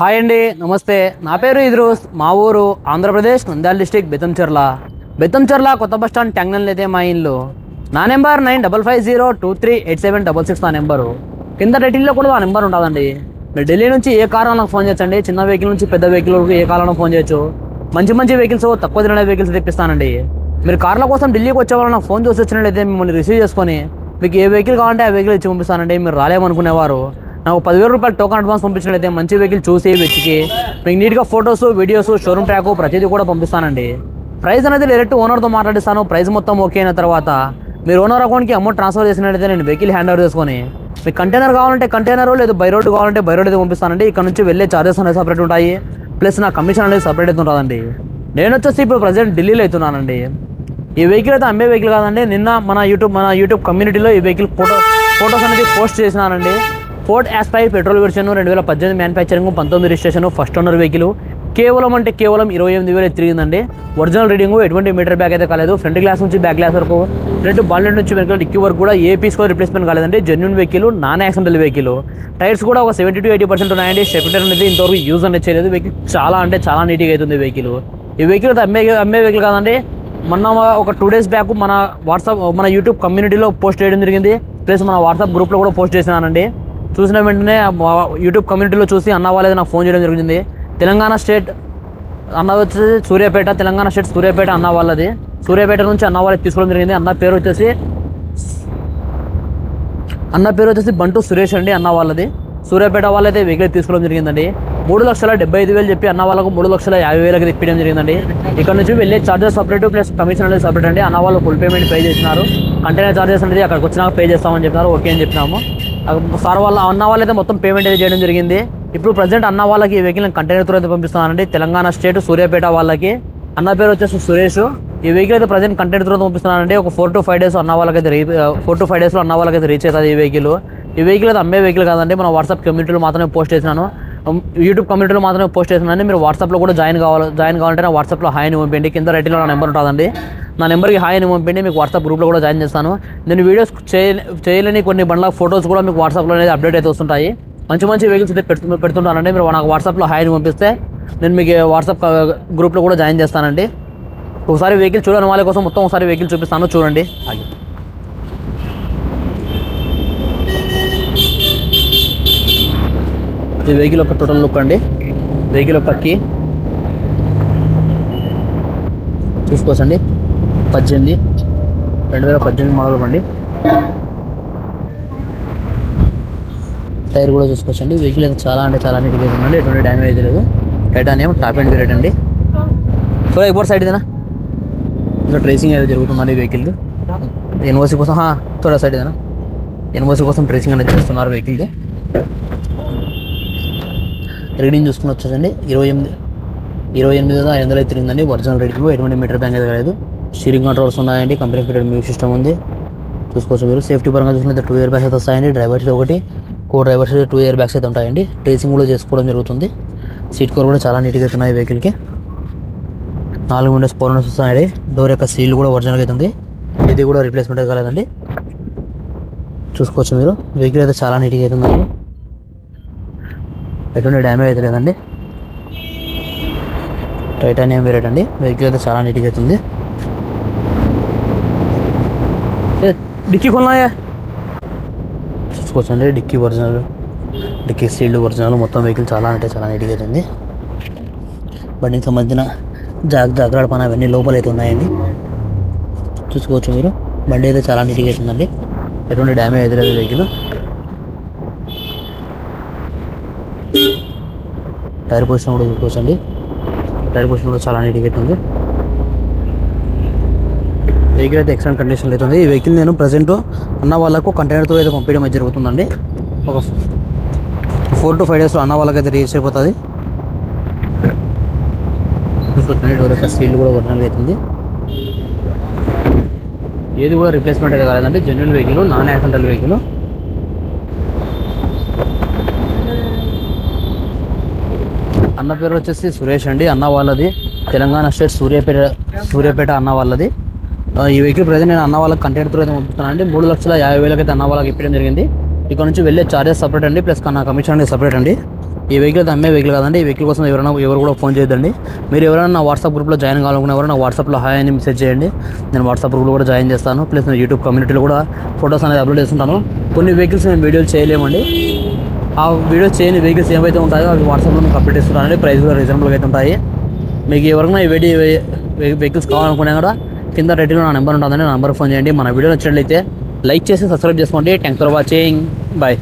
Hi అండి నమస్తే. నా పేరు ఇద్రూస్. మా ఊరు ఆంధ్రప్రదేశ్ నంద్యాల డిస్టిక్ బెత్తంచెర్ల. బెత్తంచెర్ల కొత్త బస్ స్టాండ్ ట్యాంగ్నల్ అయితే మా ఇల్లు. నా number nine double five zero two three eight seven double six నా నెంబరు. కింద రేటింగ్లో కూడా ఆ నెంబర్ ఉంటుందండి మీరు ఢిల్లీ నుంచి ఏ కారణం నాకు ఫోన్ చేయొచ్చండి చిన్న వెహికల్ నుంచి పెద్ద వెహికల్ వరకు ఏ కారణం ఫోన్ చేయొచ్చు. మంచి మంచి వెహికల్స్ తక్కువ తినే వెహికల్స్ తెప్పిస్తానండి. మీరు కార్ల కోసం ఢిల్లీకి వచ్చేవాళ్ళు నాకు ఫోన్ చేసి వచ్చినట్లయితే మిమ్మల్ని రిసీవ్ చేసుకొని మీకు ఏ వెహికల్ కావాలంటే ఆ వెహికల్ ఇచ్చి పంపిస్తానండి. మీరు రాలేమనుకునేవారు. నాకు పదివేల రూపాయలు టోకన్ అడ్వాన్స్ పంపించినట్లయితే మంచి వెహికల్ చూసి వెతికి మీకు నీట్గా ఫొటోస్ వీడియోస్ షోరూమ్ ట్రాక్ ప్రతిదీ కూడా పంపిస్తానండి. ప్రైస్ అనేది డైరెక్ట్ ఓనర్తో మాట్లాడిస్తాను. ప్రైస్ మొత్తం ఓకే అయిన తర్వాత మీరు ఓనర్ అకౌంట్కి అమౌంట్ ట్రాన్స్ఫర్ చేసినట్లయితే నేను వెహికల్ హ్యాండ్ ఓవర్ చేసుకొని మీకు కంటైనర్ కావాలంటే కంటైనర్ లేదు బై రోడ్ కావాలంటే బై రోడ్ అయితే పంపిస్తానండి. ఇక్కడ నుంచి వెళ్ళే చార్జెస్ అనేది సపరేట్ ఉంటాయి. ప్లస్ నా కమిషన్ అనేది సపరేట్ అయితే ఉంటుందండి. నేను వచ్చేసి ఇప్పుడు ప్రజెంట్ ఢిల్లీలో అవుతున్నానండి. ఈ వెహికల్ అయితే అమ్మే వెహికల్ కాదండి. నిన్న మన యూట్యూబ్ మన యూట్యూబ్ కమ్యూనిటీలో ఈ వెహికల్ ఫోటో ఫోటోస్ అనేది పోస్ట్ చేసినానండి. ఫోర్డ్ యాస్పై పెట్రోల్ వెర్షన్ రెండు వేల పద్దెనిమిది మ్యానుఫ్యాక్చరింగ్ పంతొమ్మిది రిజిస్ట్రేషన్ ఫస్ట్ ఓనర్ వెహికల్. కేవలం అంటే కేవలం ఇరవై ఎనిమిది వేలు తిరిగిందండి ఒరిజినల్ రీడింగ్ ఎటువంటి మీటర్ బ్యాగ్ అయితే కాలేదు. ఫ్రంట్ గ్లాస్ నుంచి బ్యాక్ గ్లాస్ వరకు రెండు బాల్నెట్ నుంచి వెనక డిక్కీ వరకు కూడా ఏ పీస్ కూడా రిప్లేస్మెంట్ కాలేదండి. Genuine vehicle non accidental vehicle tyres కూడా ఒక సెవెంటీ టు ఎయిటీ పర్సెంట్ ఉన్నాయండి. స్టెపిటర్ అనేది ఇంతవరకు యూజ్ అనేది చేయలేదు. వెహికల్ చాలా అంటే చాలా నీట్గా అవుతుంది వెహికల్ ఈ వెహికల్ అయితే అమ్మే అమ్మే వెహికల్ కాదండి. మొన్న ఒక టూ డేస్ బ్యాక్ మన వాట్సాప్ మన యూట్యూబ్ కమ్యూనిటీలో పోస్ట్ చేయడం జరిగింది. ప్లస్ మన వాట్సాప్ గ్రూప్లో కూడా పోస్ట్ చేసినానండి. చూసిన వెంటనే యూట్యూబ్ కమ్యూనిటీలో చూసి అన్న వాళ్ళది నాకు ఫోన్ చేయడం జరిగింది. తెలంగాణ స్టేట్ అన్న వచ్చేసి సూర్యాపేట తెలంగాణ స్టేట్ సూర్యాపేట అన్న వాళ్ళది. సూర్యాపేట నుంచి అన్న వాళ్ళకి తీసుకోవడం జరిగింది. అన్న పేరు వచ్చేసి అన్న పేరు వచ్చేసి బంటు సురేష్ అండి అన్న వాళ్ళది. సూర్యాపేట వాళ్ళైతే వెహికల్ తీసుకోవడం జరిగిందండి. మూడు లక్షల డెబ్బై ఐదు వేలు చెప్పి అన్న వాళ్ళకు మూడు లక్షల యాభై వేలకి తిప్పడం జరిగిందండి. ఇక్కడ నుంచి వెళ్ళే చార్జెస్ సపరేట్ ప్లస్ కమిషన్ అనేది సపరేట్ అండి. అన్న వాళ్ళు ఫుల్ పేమెంట్ పే చేసినారు. కంటైనర్ చార్జెస్ అనేది అక్కడికి వచ్చినాక పే చేస్తామని చెప్పినారు. ఓకే అని చెప్పినాము. సార్ వాళ్ళ అన్న వాళ్ళైతే మొత్తం పేమెంట్ అయితే చేయడం జరిగింది. ఇప్పుడు ప్రజెంట్ అన్న వాళ్ళకి ఈ వెహికల్ కంటైనర్ అయితే పంపిస్తున్నానండి. తెలంగాణ స్టేట్ సూర్యాపేట వాళ్ళకి. అన్న పేరు వచ్చేసి సురేష్. ఈ వెహికల్ అయితే ప్రజెంట్ కంటెంట్ త్రూ పంపిస్తున్నానండి. ఒక ఫోర్ టు ఫైవ్ డేస్ అన్న వాళ్ళకైతే రీ ఫోర్ టు ఫైవ్ డేస్లో అన్న వాళ్ళకైతే రీచ్ అవుతుంది ఈ వెహికల్ ఈ వెహికల్ అయితే అమ్మే వెహికల్ కాదండి. మన వాట్సాప్ కమ్యూనిటీలో మాత్రమే పోస్ట్ చేసినాను. Um, యూట్యూబ్ కమ్యూనిటీలో మాత్రమే పోస్ట్ చేస్తున్నాను మీరు వాట్సాప్లో కూడా జాయిన్ కావాలి జాయిన్ కావాలంటే నా వాట్సాప్లో హాయ్ అని పంపిండి. కింద రెడ్డిలో నా నెంబర్ ఉంటుందండి. నా నెంబర్కి హాయ్ అని పంపిండి. మీకు వాట్సాప్ గ్రూప్లో కూడా జాయిన్ చేస్తాను. నేను వీడియోస్ చేయ చేయలేని కొన్ని బండ్ల ఫొటోస్ కూడా మీకు వాట్సాప్లో అనేది అప్డేట్ అయితే వస్తుంటాయి. మంచి మంచి వెహికల్స్ అయితే పెడుతు పెడుతుంటానండి. మీరు నాకు వాట్సాప్లో హాయ్ అని పంపిస్తే నేను మీకు వాట్సాప్ గ్రూప్లో కూడా జాయిన్ చేస్తానండి. ఒకసారి వెహికల్ చూడని వాళ్ళ కోసం మొత్తం ఒకసారి వెహికల్ చూపిస్తాను. చూడండి. ఈ వెహికల్ ఒక టోటల్ లుక్ అండి. వెహికల్ ఒక కీ చూసుకోవచ్చండి. పద్దెనిమిది. రెండు వేల పద్దెనిమిది మోడల్ అండి. టైర్ కూడా చూసుకోవచ్చండి. వెహికల్ అయితే చాలా అంటే చాలా నీట్గా ఉందండి. ఎటువంటి డ్యామేజ్ లేదు లేదు. టైటానియం టాప్ అండ్ వేరేట్ అండి. సో ఎయిర్పోర్ట్ సైడ్ ఇదేనా? ఇంకా ట్రేసింగ్ అయితే జరుగుతుందండి వెహికల్ ఎన్ఓసి కోసం థోడా సైడ్ ఇదేనా? ఎన్ఓసి కోసం ట్రేసింగ్ అనేది చేస్తున్నారు వెహికల్ది రీడింగ్ చూసుకుని వచ్చేసండి. ఇరవై ఎనిమిది ఇరవై ఎనిమిది ఐదు వందలు అయితే తిరిగిందండి. ఒరిజినల్ రేట్లు ఎటువంటి మీటర్ బ్యాంక్ అయితే లేదు స్టీరింగ్ కంట్రోల్స్ ఉన్నాయండి. కంపెనీ ఫిటెడ్ మ్యూజిక్ సిస్టమ్ ఉంది. చూసుకోవచ్చు మీరు. సేఫ్టీ పరంగా చూసుకుంటే టూ ఇయర్ బ్యాగ్స్ అయితే వస్తాయండి. డ్రైవర్స్ ఒకటి co drivers two air bags అయితే ఉంటాయండి. ట్రేసింగ్ కూడా చేసుకోవడం జరుగుతుంది. సీట్ కవర్ కూడా చాలా నీట్గా అవుతున్నాయి వెహికల్కి. నాలుగు విండోస్ ఫోర్ విండోస్ వస్తాయండి. డోర్ యొక్క సీల్ కూడా ఒరిజినల్ అయితే ఉంది. ఇది కూడా రిప్లేస్మెంట్ కాలేదండి. చూసుకోవచ్చు మీరు. వెహికల్ అయితే చాలా నీట్గా అవుతుందండి ఎటువంటి డ్యామేజ్ అయితే లేదండి. టైటానియం వేరేట్ అండి. వెహికల్ అయితే చాలా నీట్గా అవుతుంది ఏ, డిక్కీ కొన్నాయా? చూసుకోవచ్చండి dickey original dickey sealed original మొత్తం వెహికల్ చాలా అంటే చాలా నీట్గా అవుతుంది బండికి సంబంధించిన జాగ్ జాగ్రత్త పని అవన్నీ లోపల అయితే ఉన్నాయండి. చూసుకోవచ్చు మీరు. బండి అయితే చాలా నీట్గా అవుతుందండి ఎటువంటి డ్యామేజ్ అయితే లేదు వెహికల్ టైర్ పొజిషన్ కూడా చూసుకోవచ్చండి. టైర్ పొజిషన్ కూడా చాలా నీట్గా అవుతుంది వెహికల్ అయితే ఎక్సలెంట్ కండిషన్లో అవుతుంది ఈ వెహికల్ నేను ప్రజెంట్ అన్న వాళ్ళకు కంటైనర్తో అయితే పంపించడం అయితే జరుగుతుందండి. ఒక ఫోర్ టు ఫైవ్ డేస్లో అన్న వాళ్ళకి అయితే రీచ్ అయిపోతుంది. సీల్ కూడా ఒరిజినల్ అవుతుంది ఏది కూడా రిప్లేస్మెంట్ అయితే కాలేదండి. Genuine vehicle non accidental vehicle అన్న పేరు వచ్చేసి సురేష్ అండి. అన్న వాళ్ళది. తెలంగాణ స్టేట్ సూర్యాపేట సూర్యాపేట అన్న వాళ్ళది. ఈ వెహికల్ ప్రజెంట్ నేను అన్న వాళ్ళకి కంటెంట్ త్రూ అయితే పంపుతున్నాను అండి. మూడు లక్షల యాభై వేలకి అయితే అన్న వాళ్ళకి ఇప్పడం జరిగింది. ఇక్కడ నుంచి వెళ్ళే చార్జెస్ సపరేట్ అండి. ప్లస్ నా కమిషన్ అనేది సపరేట్ అండి. ఈ వెహికల్ అయితే అమ్మే వెహికల్ కాదండి. ఈ వెహికల్ కోసం ఎవరైనా ఎవరు కూడా ఫోన్ చేయొద్దండి. మీరు ఎవరైనా నా వాట్సాప్ గ్రూప్లో జాయిన్ కావాలనుకున్న ఎవరైనా వాట్సాప్లో హాయ్ అని మెసేజ్ చేయండి. నేను వాట్సాప్ గ్రూప్లో కూడా జాయిన్ చేస్తాను. ప్లస్ నేను యూట్యూబ్ కమ్యూనిటీలో కూడా ఫొటోస్ అనేది అప్లోడ్ చేస్తుంటాను. కొన్ని వెహికల్స్ నేను వీడియోలు చేయలేమండి. ఆ వీడియో చేయని వెహికల్స్ ఏవైతే ఉంటాయో అవి వాట్సాప్లో నేను కంప్లీట్ చేస్తున్నానండి ప్రైస్ కూడా రీజనబుల్గా అయితే ఉంటాయి. మీకు ఎవరికైనా ఈ వెడి వెహికల్స్ కావాలనుకున్నా కూడా కింద రెడ్డిలో నా నెంబర్ ఉంటుందండి నా నెంబర్ ఫోన్ చేయండి. మన వీడియో నచ్చినట్లయితే లైక్ చేసి సబ్స్క్రైబ్ చేసుకోండి. Thanks for watching bye